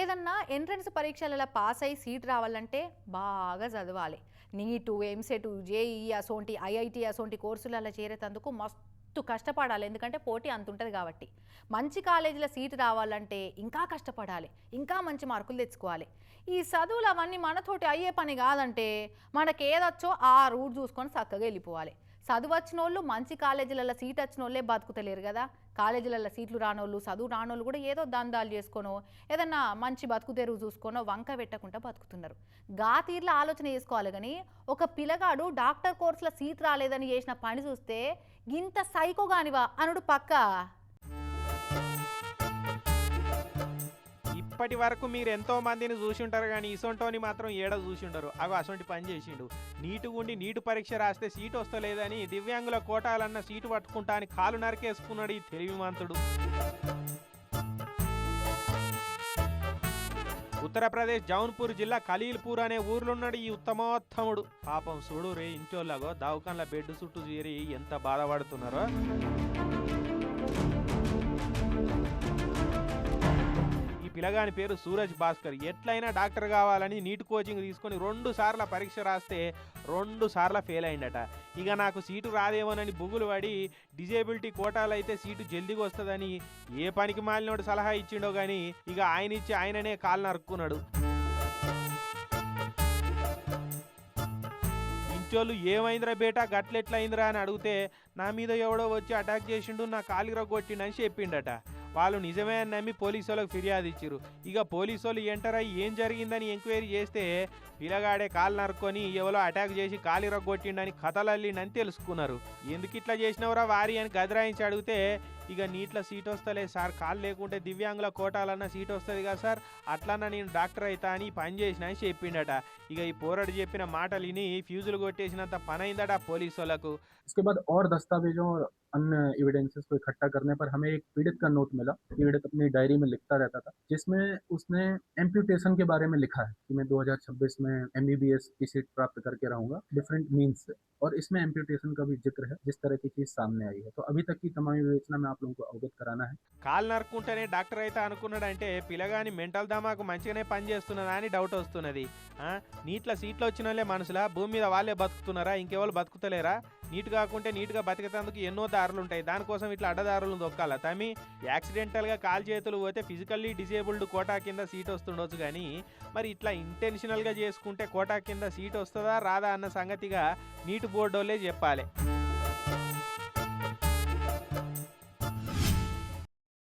ఏదన్నా ఎంట్రన్స్ పరీక్షలలో పాస్ అయ్యి సీట్ రావాలంటే బాగా చదవాలి. నీటు ఎంసెట్ జేఈ అసోంటి ఐఐటి అసోంటి కోర్సులలో చేరేటందుకు మస్తు కష్టపడాలి. ఎందుకంటే పోటీ అంత ఉంటుంది కాబట్టి. మంచి కాలేజీలో సీటు రావాలంటే ఇంకా కష్టపడాలి. ఇంకా మంచి మార్కులు తెచ్చుకోవాలి. ఈ చదువులు అవన్నీ మనతోటి అయ్యే పని కాదంటే మనకేదొచ్చో ఆ రూట్ చూసుకొని చక్కగా వెళ్ళిపోవాలి. చదువు వచ్చిన వాళ్ళు మంచి కాలేజీలలో సీట్ వచ్చిన వాళ్ళే బతుకుతలేరు కదా. కాలేజీలలో సీట్లు రానోళ్ళు చదువు రానోళ్ళు కూడా ఏదో దందాలు చేసుకోనో ఏదన్నా మంచి బతుకు చూసుకోనో వంక పెట్టకుండా బతుకుతున్నారు. గా తీర్ల ఆలోచన చేసుకోవాలి కానీ ఒక పిల్లగాడు డాక్టర్ కోర్సులో సీట్ రాలేదని చేసిన పని చూస్తే ఇంత సైకో కానివా అనుడు పక్క? ఇప్పటి వరకు మీరు ఎంతో మందిని చూసి ఉంటారు కానీ ఇసొంటోని మాత్రం ఏడ చూసి ఉండరు. అవి అసొంటి పని చేసిండు. నీటు ఉండి నీటు పరీక్ష రాస్తే సీటు వస్తలేదని దివ్యాంగుల కోటాలన్న సీటు పట్టుకుంటా అని కాలు నరికేసుకున్నాడు ఈ తెలివిమంతుడు. ఉత్తరప్రదేశ్ జౌన్పూర్ జిల్లా ఖలీల్పూర్ అనే ఊర్లున్నాడు ఈ ఉత్తమోత్తముడు. పాపం చూడు రే ఇంటోళ్ళగో దవాఖాన్ల బెడ్ చుట్టూ చేరి ఎంత బాధపడుతున్నారో. పిలగాని పిల్లగాని పేరు సూరజ్ భాస్కర్. ఎట్లయినా డాక్టర్ కావాలని నీట్ కోచింగ్ తీసుకొని రెండు సార్ల పరీక్ష రాస్తే రెండు సార్ల ఫెయిల్ అయిందట. ఇక నాకు సీటు రాదేమోనని బుగులు పడి డిజేబిలిటీ కోటాలు అయితే సీటు జల్దిగా వస్తుందని ఏ పనికి మాలినోడు సలహా ఇచ్చిండో కానీ ఇక ఆయన ఇచ్చి ఆయననే కాలు నరుక్కున్నాడు. ఇంచోళ్ళు ఏమైందిరా బేటా? గట్లెట్లయిందిరా అని అడిగితే నా మీద ఎవడో వచ్చి అటాక్ చేసిండు నా కాలిర కొట్టిండని చెప్పిండట. వాళ్ళు నిజమే అని నమ్మి పోలీసు వాళ్ళకి ఫిర్యాదు ఇచ్చారు ఇక పోలీసు వాళ్ళు ఎంటర్ అయ్యి ఏం జరిగిందని ఎంక్వైరీ చేస్తే పిల్లగాడే కాలు నరుక్కొని ఎవరో అటాక్ చేసి కాలు ఇరగొట్టిండని కథలల్లిండని తెలుసుకున్నారు. ఎందుకు ఇట్లా చేసినవరా వారి అని గదిరాయించి అడిగితే ఇక నీట్ల సీట్ వస్తలే సార్ కాలు లేకుంటే దివ్యాంగుల కోటాలన్న సీట్ వస్తుంది కదా సార్ అట్లన్నా నేను డాక్టర్ అవుతా అని పని చేసిన అని చెప్పిండట ఇక ఈ పోరాడు చెప్పిన మాటలు విని ఫ్యూజులు కొట్టేసినంత పని అయిందట పోలీసు వాళ్ళకు इसके बाद और दस्तावेजों और अन्य एविडेंसेस को इकट्ठा करने पर हमें एक पीड़ित का नोट मिला पीड़ित अपनी डायरी में लिखता रहता था जिसमें उसने एम्प्यूटेशन के बारे में लिखा है कि मैं 2026 में एमबीबीएस की सीट प्राप्त करके रहूंगा डिफरेंट मीन्स से और इसमें एम्प्यूटेशन का भी जिक्र है जिस तरह की चीज सामने आई है तो अभी तक की तमाम विवेचना में आप लोगों को अवगत कराना है కాలు నరుక్కుంటేనే డాక్టర్ అయితే అనుకున్నాడంటే పిల్లగాని మెంటల్ దమాకు మంచిగానే పనిచేస్తున్నదా అని డౌట్ వస్తున్నది ఆ, నీట్ల సీట్లు వచ్చిన వాళ్ళే మనుషులా భూమి మీద వాళ్ళే బతుకుతున్నారా ఇంకెవరు బతుకుతలేరా నీట్ కాకుంటే నీట్గా బతికేందుకు ఎన్నో దారులు ఉంటాయి దానికోసం ఇట్లా అడ్డదారులు దొక్కాల తమి యాక్సిడెంటల్గా కాలు చేతులు పోతే ఫిజికల్లీ డిసేబుల్డ్ కోటా కింద సీట్ వస్తుండొచ్చు కానీ మరి ఇట్లా ఇంటెన్షనల్గా చేసుకుంటే కోటా కింద సీట్ వస్తుందా రాదా అన్న సంగతిగా నీట్ బోర్డు వాళ్ళే చెప్పాలి